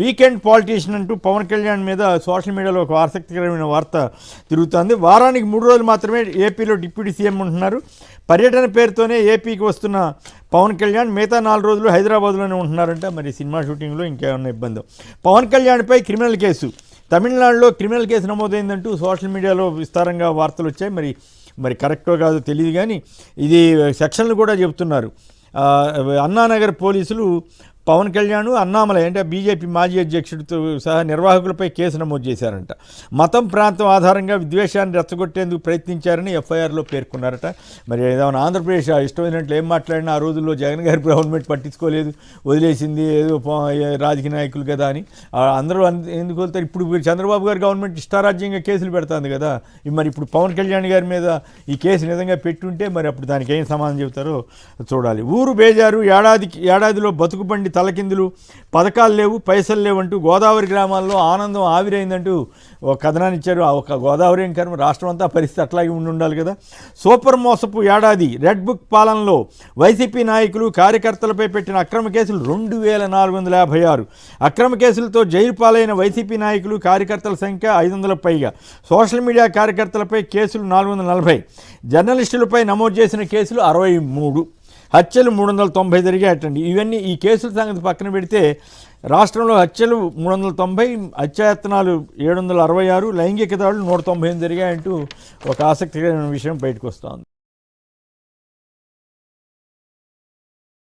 Weekend politician అంటూ పవన్ కళ్యాణ్ మీద social మీడియాలో ఒక ఆసక్తికరమైన వార్త తిరుగుతోంది. వారానికి మూడు రోజులు మాత్రమే ఏపీలో డిప్యూటీ సీఎం ఉంటున్నారు. పర్యటన పేరుతోనే ఏపీకి వస్తున్న పవన్ కళ్యాణ్ మిగతా నాలుగు రోజులు హైదరాబాద్లోనే ఉంటున్నారంట. మరి సినిమా షూటింగ్లో ఇంకేమన్నా ఇబ్బంది? పవన్ కళ్యాణ్పై క్రిమినల్ కేసు. తమిళనాడులో క్రిమినల్ కేసు నమోదైందంటూ సోషల్ మీడియాలో విస్తారంగా వార్తలు వచ్చాయి. మరి మరి కరెక్టో కాదో తెలియదు కానీ ఇది సెక్షన్లు కూడా చెబుతున్నారు. అన్నానగర్ పోలీసులు పవన్ కళ్యాణ్ అన్నామలై అంటే బీజేపీ మాజీ అధ్యక్షుడితో సహా నిర్వాహకులపై కేసు నమోదు చేశారంట. మతం ప్రాంతం ఆధారంగా విద్వేషాన్ని రెచ్చగొట్టేందుకు ప్రయత్నించారని ఎఫ్ఐఆర్లో పేర్కొన్నారట. మరి ఏదైనా ఆంధ్రప్రదేశ్ ఇష్టమైనట్లు ఏం మాట్లాడినా ఆ రోజుల్లో జగన్ గారి గవర్నమెంట్ పట్టించుకోలేదు. వదిలేసింది ఏదో రాజకీయ నాయకులు కదా అని. అందరూ ఎందుకు వెళ్తారు ఇప్పుడు చంద్రబాబు గారి గవర్నమెంట్ ఇష్టారాజ్యంగా కేసులు పెడుతుంది కదా. మరి ఇప్పుడు పవన్ కళ్యాణ్ గారి మీద ఈ కేసు నిజంగా పెట్టుంటే మరి అప్పుడు దానికి ఏం సమాధానం చెబుతారో చూడాలి. ఊరు బేజారు ఏడాదికి ఏడాదిలో బతుకుబండి తలకిందులు. పథకాలు లేవు పైసలు లేవు అంటూ గోదావరి గ్రామాల్లో ఆనందం ఆవిరైందంటూ ఒక కథనాన్ని ఇచ్చారు. ఆ ఒక గోదావరి కర్మ? రాష్ట్రం అంతా పరిస్థితి అట్లాగే ఉండి ఉండాలి కదా. సూపర్ మోసపు ఏడాది రెడ్ బుక్ పాలనలో వైసీపీ నాయకులు కార్యకర్తలపై పెట్టిన అక్రమ కేసులు రెండు వేల నాలుగు వందల యాభై ఆరు. అక్రమ కేసులతో జైలు పాలైన వైసీపీ నాయకులు కార్యకర్తల సంఖ్య ఐదు వందల పైగా. సోషల్ మీడియా కార్యకర్తలపై కేసులు నాలుగు వందల నలభై. జర్నలిస్టులపై నమోదు చేసిన కేసులు అరవై మూడు. హత్యలు మూడు వందల తొంభై జరిగాయటండి ఇవన్నీ ఈ కేసుల సంగతి పక్కన పెడితే రాష్ట్రంలో హత్యలు మూడు వందల తొంభై హత్యాయత్నాలు ఏడు వందల అరవై ఆరు లైంగిక దాడులు నూట తొంభై ఎనిమిది జరిగాయంటూ ఒక ఆసక్తికరమైన విషయం బయటకు వస్తుంది